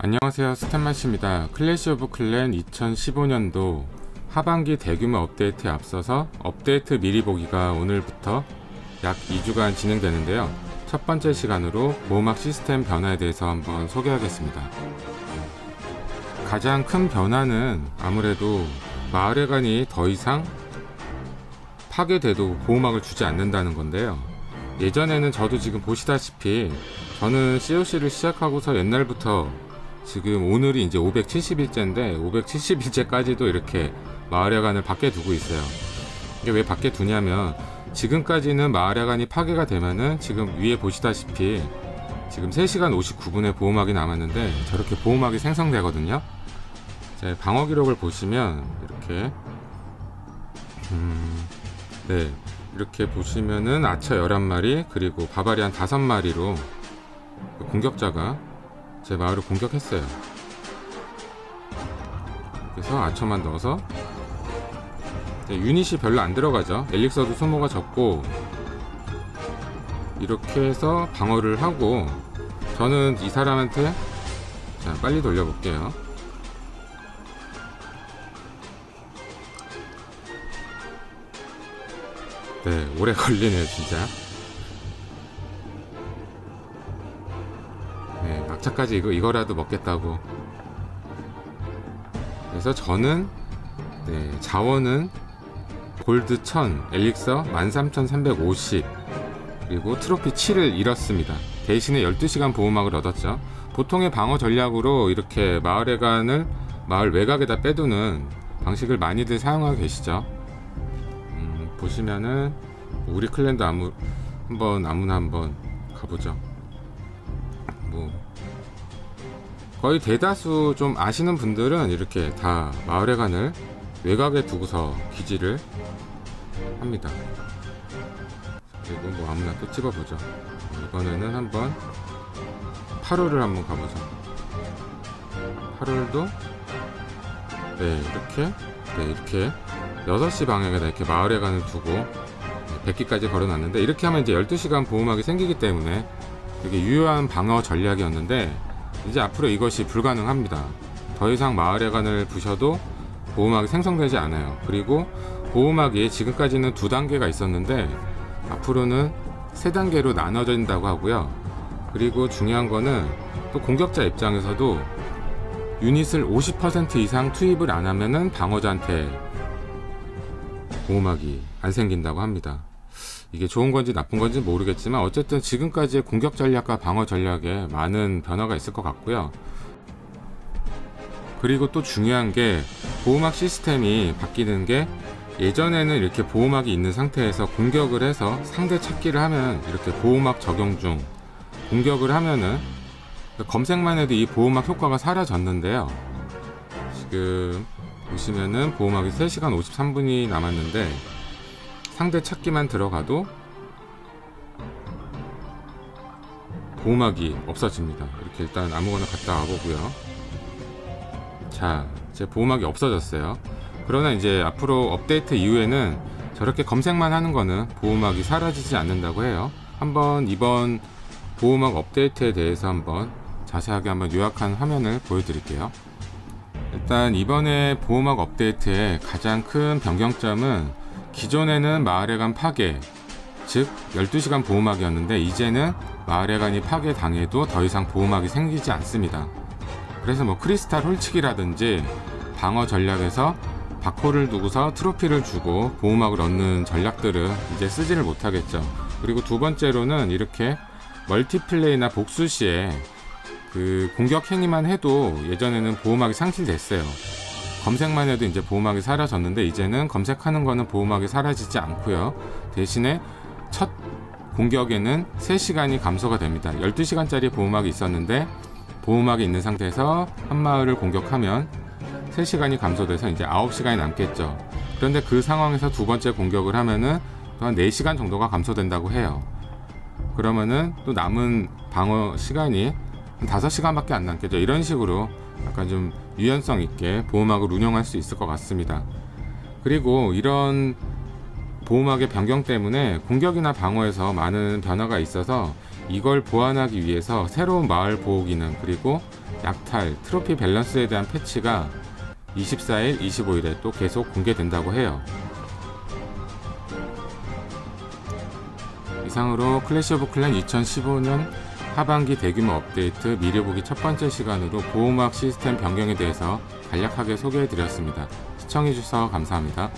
안녕하세요 스탠만씨입니다. 클래시 오브 클랜 2015년도 하반기 대규모 업데이트에 앞서서 업데이트 미리 보기가 오늘부터 약 2주간 진행되는데요. 첫 번째 시간으로 모막 시스템 변화에 대해서 한번 소개하겠습니다. 가장 큰 변화는 아무래도 마을회관이 더 이상 파괴돼도 보호막을 주지 않는다는 건데요. 예전에는 저도 지금 보시다시피 저는 COC를 시작하고서 옛날부터 지금 오늘이 이제 570일째인데 570일째까지도 이렇게 마을야관을 밖에 두고 있어요. 이게 왜 밖에 두냐면 지금까지는 마을야관이 파괴가 되면은 지금 위에 보시다시피 지금 3시간 59분에 보호막이 남았는데 저렇게 보호막이 생성되거든요. 자, 방어 기록을 보시면 이렇게 음, 네 이렇게 보시면은 아처 11마리 그리고 바바리안 5마리로 공격자가 제 마을을 공격했어요. 그래서 아처만 넣어서 네, 유닛이 별로 안 들어가죠. 엘릭서도 소모가 적고 이렇게 해서 방어를 하고 저는 이 사람한테 자 빨리 돌려볼게요. 네 오래 걸리네요 진짜. 막차까지 이거 이거라도 먹겠다고. 그래서 저는 네, 자원은 골드 1000 엘릭서 13350 그리고 트로피 7을 잃었습니다. 대신에 12시간 보호막을 얻었죠. 보통의 방어 전략으로 이렇게 마을회관을 마을 외곽에다 빼두는 방식을 많이들 사용하고 계시죠. 음, 보시면은 우리 클랜도 아무 한번 아무나 한번 가보죠. 뭐 거의 대다수 좀 아시는 분들은 이렇게 다 마을회관을 외곽에 두고서 기지를 합니다. 그리고 뭐 아무나 또 찍어보죠. 이번에는 한번 8월을 한번 가보죠. 8월도 네 이렇게 네 이렇게 6시 방향에다 이렇게 마을회관을 두고 100기까지 걸어놨는데 이렇게 하면 이제 12시간 보호막이 생기기 때문에 되게 유효한 방어 전략이었는데 이제 앞으로 이것이 불가능합니다. 더 이상 마을회관을 부셔도 보호막이 생성되지 않아요. 그리고 보호막이 지금까지는 두 단계가 있었는데 앞으로는 세 단계로 나눠진다고 하고요. 그리고 중요한 거는 또 공격자 입장에서도 유닛을 50% 이상 투입을 안 하면은 방어자한테 보호막이 안 생긴다고 합니다. 이게 좋은 건지 나쁜 건지 모르겠지만 어쨌든 지금까지의 공격 전략과 방어 전략에 많은 변화가 있을 것 같고요. 그리고 또 중요한 게 보호막 시스템이 바뀌는 게 예전에는 이렇게 보호막이 있는 상태에서 공격을 해서 상대 찾기를 하면 이렇게 보호막 적용 중 공격을 하면은 검색만 해도 이 보호막 효과가 사라졌는데요. 지금 보시면은 보호막이 3시간 53분이 남았는데 상대 찾기만 들어가도 보호막이 없어집니다. 이렇게 일단 아무거나 갔다 와보고요. 자 이제 보호막이 없어졌어요. 그러나 이제 앞으로 업데이트 이후에는 저렇게 검색만 하는 거는 보호막이 사라지지 않는다고 해요. 한번 이번 보호막 업데이트에 대해서 한번 자세하게 한번 요약한 화면을 보여드릴게요. 일단 이번에 보호막 업데이트의 가장 큰 변경점은 기존에는 마을회관 파괴 즉 12시간 보호막이었는데 이제는 마을회관이 파괴당해도 더 이상 보호막이 생기지 않습니다. 그래서 뭐 크리스탈 홀치기라든지 방어 전략에서 바코를 두고서 트로피를 주고 보호막을 얻는 전략들은 이제 쓰지를 못하겠죠. 그리고 두 번째로는 이렇게 멀티플레이나 복수 시에 그 공격 행위만 해도 예전에는 보호막이 상실됐어요 검색만 해도 이제 보호막이 사라졌는데 이제는 검색하는 거는 보호막이 사라지지 않고요. 대신에 첫 공격에는 3시간이 감소가 됩니다. 12시간짜리 보호막이 있었는데 보호막이 있는 상태에서 한 마을을 공격하면 3시간이 감소돼서 이제 9시간이 남겠죠. 그런데 그 상황에서 두 번째 공격을 하면은 또 한 4시간 정도가 감소된다고 해요. 그러면은 또 남은 방어 시간이 한 5시간밖에 안 남겠죠. 이런 식으로 약간 좀 유연성 있게 보호막을 운영할 수 있을 것 같습니다. 그리고 이런 보호막의 변경 때문에 공격이나 방어에서 많은 변화가 있어서 이걸 보완하기 위해서 새로운 마을 보호 기능 그리고 약탈, 트로피 밸런스에 대한 패치가 24일, 25일에 또 계속 공개된다고 해요. 이상으로 클래시 오브 클랜 2015년 하반기 대규모 업데이트 미리 보기 첫 번째 시간으로 보호막 시스템 변경에 대해서 간략하게 소개해 드렸습니다. 시청해 주셔서 감사합니다.